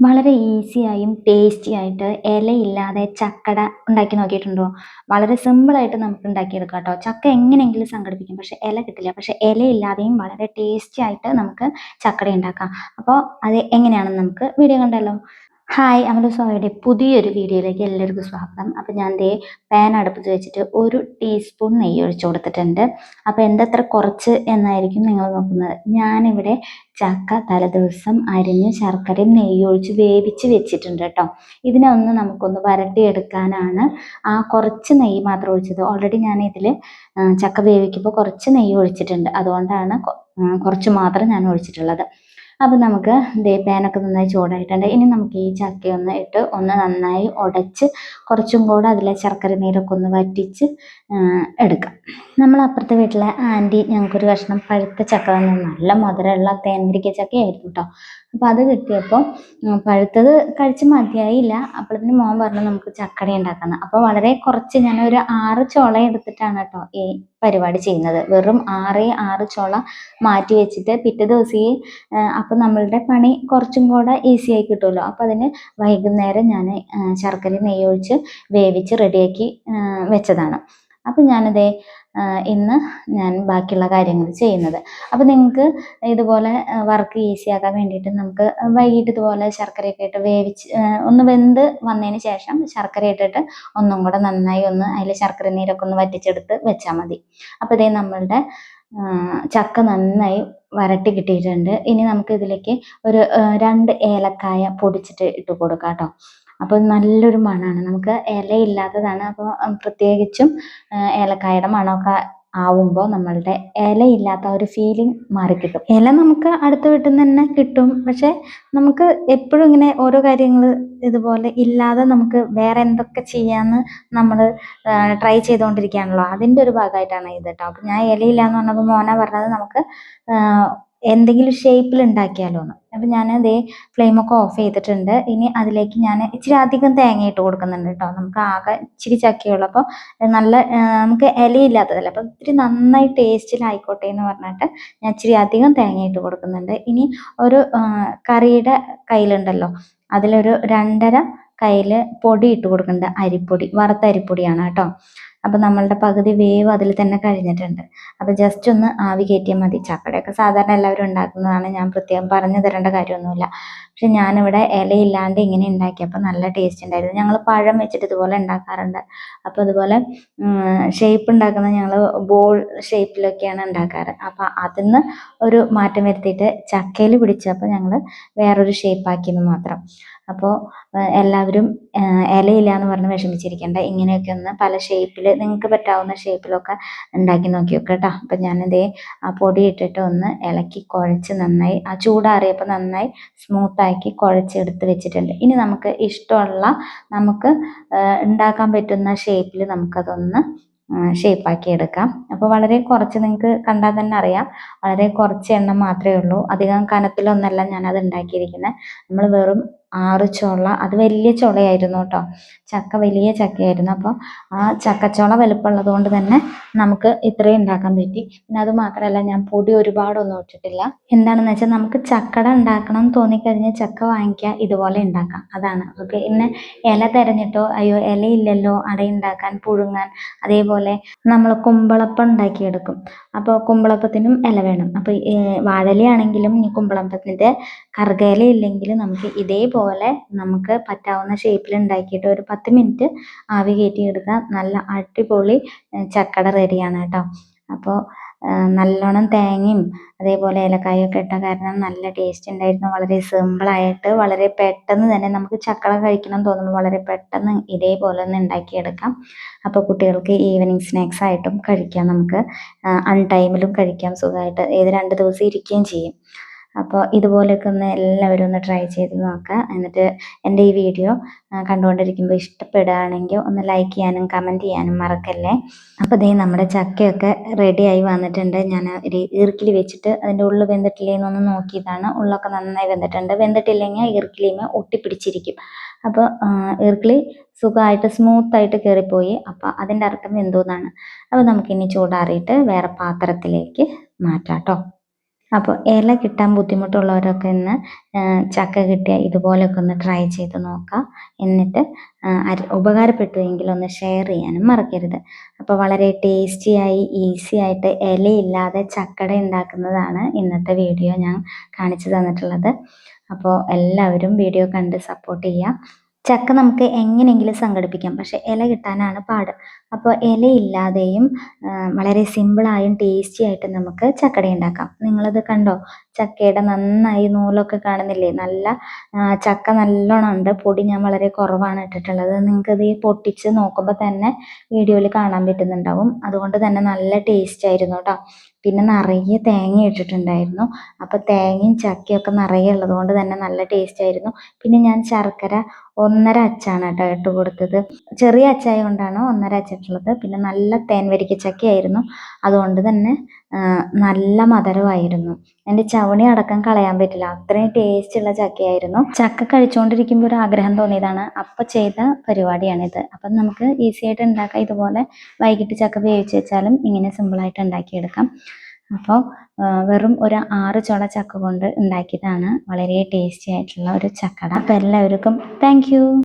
വളരെ ഈസിയായും ടേസ്റ്റി ആയിട്ട് ഇലയില്ലാതെ ചക്കട ഉണ്ടാക്കി നോക്കിയിട്ടുണ്ടോ? വളരെ സിമ്പിളായിട്ട് നമുക്ക് ഉണ്ടാക്കിയെടുക്കാം കേട്ടോ ചക്ക എങ്ങനെയെങ്കിലും സംഘടിപ്പിക്കും. പക്ഷെ ഇല കിട്ടില്ല. പക്ഷെ ഇലയില്ലാതെയും വളരെ ടേസ്റ്റി ആയിട്ട് നമുക്ക് ചക്കട ഉണ്ടാക്കാം. അപ്പോൾ അത് എങ്ങനെയാണെന്ന് നമുക്ക് വീഡിയോ കണ്ടാലോ? ഹായ് അമല സോയുടെ പുതിയൊരു വീഡിയോയിലേക്ക് എല്ലാവർക്കും സ്വാഗതം. അപ്പോൾ ഞാൻ ദേ പാൻ അടുപ്പത്ത് വെച്ചിട്ട് ഒരു ടീസ്പൂൺ നെയ്യ് ഒഴിച്ചു കൊടുത്തിട്ടുണ്ട്. അപ്പോൾ എന്തത്ര കുറച്ച് എന്നായിരിക്കും നിങ്ങൾ നോക്കുന്നത്. ഞാനിവിടെ ചക്ക തലേദിവസം അരിഞ്ഞ് ശർക്കരയും നെയ്യ് ഒഴിച്ച് വേവിച്ച് വെച്ചിട്ടുണ്ട് കേട്ടോ. ഇതിനെ ഒന്ന് നമുക്കൊന്ന് വരട്ടിയെടുക്കാനാണ് ആ കുറച്ച് നെയ്യ് മാത്രം ഒഴിച്ചത്. ഓൾറെഡി ഞാൻ ഇതിൽ ചക്ക വേവിക്കുമ്പോൾ കുറച്ച് നെയ്യ് ഒഴിച്ചിട്ടുണ്ട്. അതുകൊണ്ടാണ് കുറച്ച് മാത്രം ഞാൻ ഒഴിച്ചിട്ടുള്ളത്. അപ്പോൾ നമുക്ക് ദേ പാനൊക്കെ നന്നായി ചൂടായിട്ടുണ്ട്. ഇനി നമുക്ക് ഈ ചക്കയൊന്ന് ഇട്ട് ഒന്ന് നന്നായി ഉടച്ച് കുറച്ചും കൂടെ അതിലെ ശർക്കര നീരൊക്കെ ഒന്ന് വറ്റിച്ച് എടുക്കാം. നമ്മൾ അപ്പുറത്തെ വീട്ടിലെ ആന്റി ഞങ്ങൾക്കൊരു കഷ്ണം പഴുത്ത ചക്ക തന്നു. നല്ല മധുരമുള്ള തേൻവരിക്ക ചക്കയായിരുന്നു കേട്ടോ അപ്പോൾ അത് കിട്ടിയപ്പോൾ പഴുത്തത് കഴിച്ച് മതിയായില്ല. അപ്പോഴത്തേന് മോൻ പറഞ്ഞു നമുക്ക് ചക്കട ഉണ്ടാക്കാമെന്ന് അപ്പോൾ വളരെ കുറച്ച് ഞാൻ ഒരു ആറ് ചോള എടുത്തിട്ടാണ് കേട്ടോ ഈ പരിപാടി ചെയ്യുന്നത്. വെറും ആറ് ആറ് ചോള മാറ്റി വെച്ചിട്ട് പിറ്റേ ദിവസം അപ്പം നമ്മളുടെ പണി കുറച്ചും കൂടെ ആയി കിട്ടുമല്ലോ. അപ്പോൾ അതിന് വൈകുന്നേരം ഞാൻ ശർക്കര നെയ്യ് ഒഴിച്ച് വേവിച്ച് റെഡിയാക്കി വെച്ചതാണ്. അപ്പം ഞാനതേ ഇന്ന് ഞാൻ ബാക്കിയുള്ള കാര്യങ്ങൾ ചെയ്യുന്നത്. അപ്പോൾ നിങ്ങൾക്ക് ഇതുപോലെ വർക്ക് ഈസി ആക്കാൻ വേണ്ടിയിട്ട് നമുക്ക് വൈകിട്ട് ഇതുപോലെ ശർക്കരയൊക്കെ ഇട്ട് വേവിച്ച് ഒന്ന് വെന്ത് വന്നതിന് ശേഷം ശർക്കര ഇട്ടിട്ട് ഒന്നും കൂടെ നന്നായി ഒന്ന് അതിൽ ശർക്കര നീരൊക്കെ ഒന്ന് വറ്റിച്ചെടുത്ത് വെച്ചാൽ മതി. അപ്പോൾ ഇതേ നമ്മളുടെ ചക്ക നന്നായി വരട്ടി കിട്ടിയിട്ടുണ്ട്. ഇനി നമുക്ക് ഇതിലേക്ക് ഒരു രണ്ട് ഏലക്കായ പൊടിച്ചിട്ട് ഇട്ട് കൊടുക്കാം കേട്ടോ. അപ്പോൾ നല്ലൊരു മണമാണ് നമുക്ക് ഇലയില്ലാത്തതാണ് അപ്പോൾ പ്രത്യേകിച്ചും ഏലക്കായുടെ മണമൊക്കെ ആവുമ്പോൾ നമ്മളുടെ ഇലയില്ലാത്ത ഒരു ഫീലിംഗ് മാറിക്കിട്ടും. ഇല നമുക്ക് അടുത്ത വീട്ടിൽ നിന്ന് തന്നെ കിട്ടും. പക്ഷെ നമുക്ക് എപ്പോഴും ഇങ്ങനെ ഓരോ കാര്യങ്ങൾ ഇതുപോലെ ഇല്ലാതെ നമുക്ക് വേറെ എന്തൊക്കെ ചെയ്യാമെന്ന് നമ്മൾ ട്രൈ ചെയ്തുകൊണ്ടിരിക്കുകയാണല്ലോ അതിന്റെ ഒരു ഭാഗമായിട്ടാണ് ഇത് കേട്ടോ. അപ്പം ഞാൻ ഇലയില്ല എന്ന് പറഞ്ഞപ്പോൾ മോന പറഞ്ഞത് നമുക്ക് എന്തെങ്കിലും ഷേപ്പിൽ ഉണ്ടാക്കിയാലോ എന്ന് അപ്പം ഞാൻ അതേ ഫ്ലെയിമൊക്കെ ഓഫ് ചെയ്തിട്ടുണ്ട്. ഇനി അതിലേക്ക് ഞാൻ ഇച്ചിരി അധികം തേങ്ങ ഇട്ട് കൊടുക്കുന്നുണ്ട് കേട്ടോ നമുക്ക് ആകെ ഇച്ചിരി ചക്കയുള്ളൂ അപ്പോൾ നല്ല നമുക്ക് ഇലയില്ലാത്തതല്ല അപ്പോൾ ഇത്തിരി നന്നായി ടേസ്റ്റിലായിക്കോട്ടെ എന്ന് പറഞ്ഞിട്ട് ഞാൻ ഇച്ചിരി അധികം തേങ്ങ ഇട്ട് കൊടുക്കുന്നുണ്ട്. ഇനി ഒരു കറിയുടെ കയ്യിലുണ്ടല്ലോ. അതിലൊരു രണ്ടര കയ്യിൽ പൊടി ഇട്ട് കൊടുക്കുന്നുണ്ട്. അരിപ്പൊടി വറുത്ത അരിപ്പൊടിയാണ് കേട്ടോ അപ്പോൾ നമ്മളുടെ പകുതി വേവ് അതിൽ തന്നെ കഴിഞ്ഞിട്ടുണ്ട്. അപ്പോൾ ജസ്റ്റ് ഒന്ന് ആവി കയറ്റിയാൽ മതി. ചക്കടയൊക്കെ സാധാരണ എല്ലാവരും ഉണ്ടാക്കുന്നതാണ്. ഞാൻ പ്രത്യേകം പറഞ്ഞു തരേണ്ട കാര്യമൊന്നുമില്ല. പക്ഷെ ഞാനിവിടെ ഇലയില്ലാണ്ട് ഇങ്ങനെ ഉണ്ടാക്കിയപ്പോൾ നല്ല ടേസ്റ്റ് ഉണ്ടായിരുന്നു. ഞങ്ങൾ പഴം വെച്ചിട്ട് ഇതുപോലെ ഉണ്ടാക്കാറുണ്ട്. അപ്പോൾ അതുപോലെ ഷേപ്പ് ഉണ്ടാക്കുന്നത് ഞങ്ങൾ ബോൾ ഷേപ്പിലൊക്കെയാണ് ഉണ്ടാക്കാറ്. അപ്പോൾ അതിന്ന് ഒരു മാറ്റം വരുത്തിയിട്ട് ചക്കയിൽ പിടിച്ചപ്പോൾ ഞങ്ങൾ വേറൊരു ഷേപ്പാക്കിയെന്ന് മാത്രം. അപ്പോൾ എല്ലാവരും ഇലയില്ല എന്ന് പറഞ്ഞ് വിഷമിച്ചിരിക്കേണ്ട. ഇങ്ങനെയൊക്കെ ഒന്ന് പല ഷേപ്പിൽ നിങ്ങൾക്ക് പറ്റാവുന്ന ഷേപ്പിലൊക്കെ ഉണ്ടാക്കി നോക്കി നോക്കുക കേട്ടോ. അപ്പം ഞാനിതേ ആ പൊടി ഇട്ടിട്ട് ഒന്ന് ഇളക്കി കുഴച്ച് നന്നായി ആ ചൂടാറിയപ്പോൾ നന്നായി സ്മൂത്താക്കി കുഴച്ചെടുത്ത് വെച്ചിട്ടുണ്ട്. ഇനി നമുക്ക് ഇഷ്ടമുള്ള നമുക്ക് ഉണ്ടാക്കാൻ പറ്റുന്ന ഷേപ്പിൽ നമുക്കതൊന്ന് ഷേപ്പാക്കി എടുക്കാം. അപ്പോൾ വളരെ കുറച്ച് നിങ്ങൾക്ക് കണ്ടാൽ തന്നെ അറിയാം. വളരെ കുറച്ച് എണ്ണം മാത്രമേ ഉള്ളൂ. അധികം കനത്തിലൊന്നല്ല ഞാനത് ഉണ്ടാക്കിയിരിക്കുന്നത് നമ്മൾ വെറും ആറ് ചുള. അത് വലിയ ചുളയായിരുന്നു കേട്ടോ. ചക്ക വലിയ ചക്കയായിരുന്നു. അപ്പോൾ ആ ചക്കച്ചുള വലുപ്പമുള്ളത് കൊണ്ട് തന്നെ നമുക്ക് ഇത്രയും ഉണ്ടാക്കാൻ പറ്റി. പിന്നെ അത് മാത്രമല്ല ഞാൻ പൊടി ഒരുപാടൊന്നും വെച്ചിട്ടില്ല എന്താണെന്ന് വെച്ചാൽ നമുക്ക് ചക്കട ഉണ്ടാക്കണം എന്ന് തോന്നിക്കഴിഞ്ഞാൽ ചക്ക വാങ്ങിക്കുക ഇതുപോലെ ഉണ്ടാക്കാം. അതാണ്. ഓക്കെ പിന്നെ ഇല തിരഞ്ഞിട്ടോ അയ്യോ ഇലയില്ലല്ലോ അടയുണ്ടാക്കാൻ പുഴുങ്ങാൻ അതേപോലെ നമ്മൾ കുമ്പളപ്പം ഉണ്ടാക്കിയെടുക്കും. അപ്പോൾ കുമ്പളപ്പത്തിനും ഇല വേണം. അപ്പോൾ വാഴലയാണെങ്കിലും കുമ്പളപ്പത്തിന്റെ കറുകയില ഇല്ലെങ്കിൽ നമുക്ക് ഇതേപോലെ നമുക്ക് പറ്റാവുന്ന ഷേപ്പിൽ ഉണ്ടാക്കിയിട്ട് ഒരു പത്ത് മിനിറ്റ് ആവി എടുക്കുക നല്ല അടിപൊളി ചക്കട റെഡിയാണ് കേട്ടോ അപ്പോൾ നല്ലോണം തേങ്ങയും അതേപോലെ ഏലക്കായൊക്കെ ഇട്ട കാരണം നല്ല ടേസ്റ്റ് ഉണ്ടായിരുന്നു വളരെ സിമ്പിളായിട്ട് വളരെ പെട്ടെന്ന് തന്നെ നമുക്ക് ചക്കട കഴിക്കണം തോന്നുമ്പോൾ വളരെ പെട്ടെന്ന് ഇതേപോലെ ഒന്ന് ഉണ്ടാക്കിയെടുക്കാം അപ്പോൾ കുട്ടികൾക്ക് ഈവനിങ് സ്നാക്സ് ആയിട്ടും കഴിക്കാം നമുക്ക്. അൺടൈമിലും കഴിക്കാം. സുഖമായിട്ട് ഏത് രണ്ട് ദിവസം ഇരിക്കുകയും ചെയ്യും. അപ്പോൾ ഇതുപോലെയൊക്കെ ഒന്ന് എല്ലാവരും ഒന്ന് ട്രൈ ചെയ്ത് നോക്കുക എന്നിട്ട് എന്റെ ഈ വീഡിയോ കണ്ടുകൊണ്ടിരിക്കുമ്പോൾ ഇഷ്ടപ്പെടുകയാണെങ്കിൽ ഒന്ന് ലൈക്ക് ചെയ്യാനും കമന്റ് ചെയ്യാനും മറക്കല്ലേ. അപ്പോൾ ദേ നമ്മുടെ ചക്കയൊക്കെ റെഡിയായി വന്നിട്ടുണ്ട്. ഞാൻ ഒരു ഈർക്കിലി വെച്ചിട്ട് അതിന്റെ ഉള്ളിൽ വെന്തിട്ടില്ലേ എന്നൊന്ന് നോക്കിയതാണ്. ഉള്ളൊക്കെ നന്നായി വെന്തിട്ടുണ്ട്. വെന്തിട്ടില്ലെങ്കിൽ ഈർക്കിലിമേ ഒട്ടിപ്പിടിച്ചിരിക്കും. അപ്പോൾ ഈർക്കിലി സുഖമായിട്ട് സ്മൂത്തായിട്ട് കയറിപ്പോയി. അപ്പോൾ അതിന്റെ അർത്ഥം എന്തോന്നാണ് അപ്പോൾ നമുക്കിനി ചൂടാറിയിട്ട് വേറെ പാത്രത്തിലേക്ക് മാറ്റാം കേട്ടോ. അപ്പോൾ ഇല കിട്ടാൻ ബുദ്ധിമുട്ടുള്ളവരൊക്കെ ഇന്ന് ചക്ക കിട്ടിയ ഇതുപോലൊക്കെ ഒന്ന് ട്രൈ ചെയ്ത് നോക്കാം. എന്നിട്ട് ഉപകാരപ്പെട്ടുവെങ്കിൽ ഒന്ന് ഷെയർ ചെയ്യാനും മറക്കരുത്. അപ്പോൾ വളരെ ടേസ്റ്റിയായി ഈസി ആയിട്ട് ഇലയില്ലാതെ ചക്കട ഉണ്ടാക്കുന്നതാണ് ഇന്നത്തെ വീഡിയോ ഞാൻ കാണിച്ചു തന്നിട്ടുള്ളത്. അപ്പോൾ എല്ലാവരും വീഡിയോ കണ്ട് സപ്പോർട്ട് ചെയ്യുക ചക്ക നമുക്ക് എങ്ങനെയെങ്കിലും സംഘടിപ്പിക്കാം. പക്ഷെ ഇല കിട്ടാനാണ് പാട്. അപ്പോൾ ഇലയില്ലാതെയും വളരെ സിമ്പിളായും ടേസ്റ്റി ആയിട്ട് നമുക്ക് ചക്കട ഉണ്ടാക്കാം. നിങ്ങളത് കണ്ടോ? ചക്കയുടെ നന്നായി നൂലൊക്കെ കാണുന്നില്ലേ? നല്ല ചക്ക നല്ലോണം ഉണ്ട്. പൊടി ഞാൻ വളരെ കുറവാണ് ഇട്ടിട്ടുള്ളത്. നിങ്ങൾക്കത് ഈ പൊട്ടിച്ച് നോക്കുമ്പോൾ തന്നെ വീഡിയോയിൽ കാണാൻ പറ്റുന്നുണ്ടാവും. അതുകൊണ്ട് തന്നെ നല്ല ടേസ്റ്റ് ആയിരുന്നു കേട്ടോ പിന്നെ നിറയെ തേങ്ങ ഇട്ടിട്ടുണ്ടായിരുന്നു. അപ്പോൾ തേങ്ങയും ചക്കയൊക്കെ നിറയെ ഉള്ളതുകൊണ്ട് തന്നെ നല്ല ടേസ്റ്റ് ആയിരുന്നു. പിന്നെ ഞാൻ ശർക്കര ഒന്നര അച്ചാണ് കേട്ടോ ഇട്ട് കൊടുത്തത്. ചെറിയ അച്ചായ കൊണ്ടാണ് ഒന്നര അച്ചിട്ടുള്ളത് പിന്നെ നല്ല തേൻ വരിക്ക ചക്കയായിരുന്നു അതുകൊണ്ട് തന്നെ നല്ല മധുരമായിരുന്നു. എന്റെ ചവണി അടക്കം കളയാൻ പറ്റില്ല. അത്രയും ടേസ്റ്റ് ഉള്ള ചക്കയായിരുന്നു. ചക്ക കഴിച്ചുകൊണ്ടിരിക്കുമ്പോൾ ഒരു ആഗ്രഹം തോന്നിയതാണ്. അപ്പം ചെയ്ത പരിപാടിയാണിത്. അപ്പം നമുക്ക് ഈസി ആയിട്ട് ഉണ്ടാക്കാം. ഇതുപോലെ വൈകിട്ട് ചക്ക വേവിച്ച് വെച്ചാലും ഇങ്ങനെ സിമ്പിളായിട്ട് ഉണ്ടാക്കിയെടുക്കാം. അപ്പോൾ വെറും ഒരു ആറ് ചോള ചക്ക കൊണ്ട് ഉണ്ടാക്കിയതാണ്. വളരെ ടേസ്റ്റി ആയിട്ടുള്ള ഒരു ചക്കട. അപ്പോൾ എല്ലാവർക്കും താങ്ക്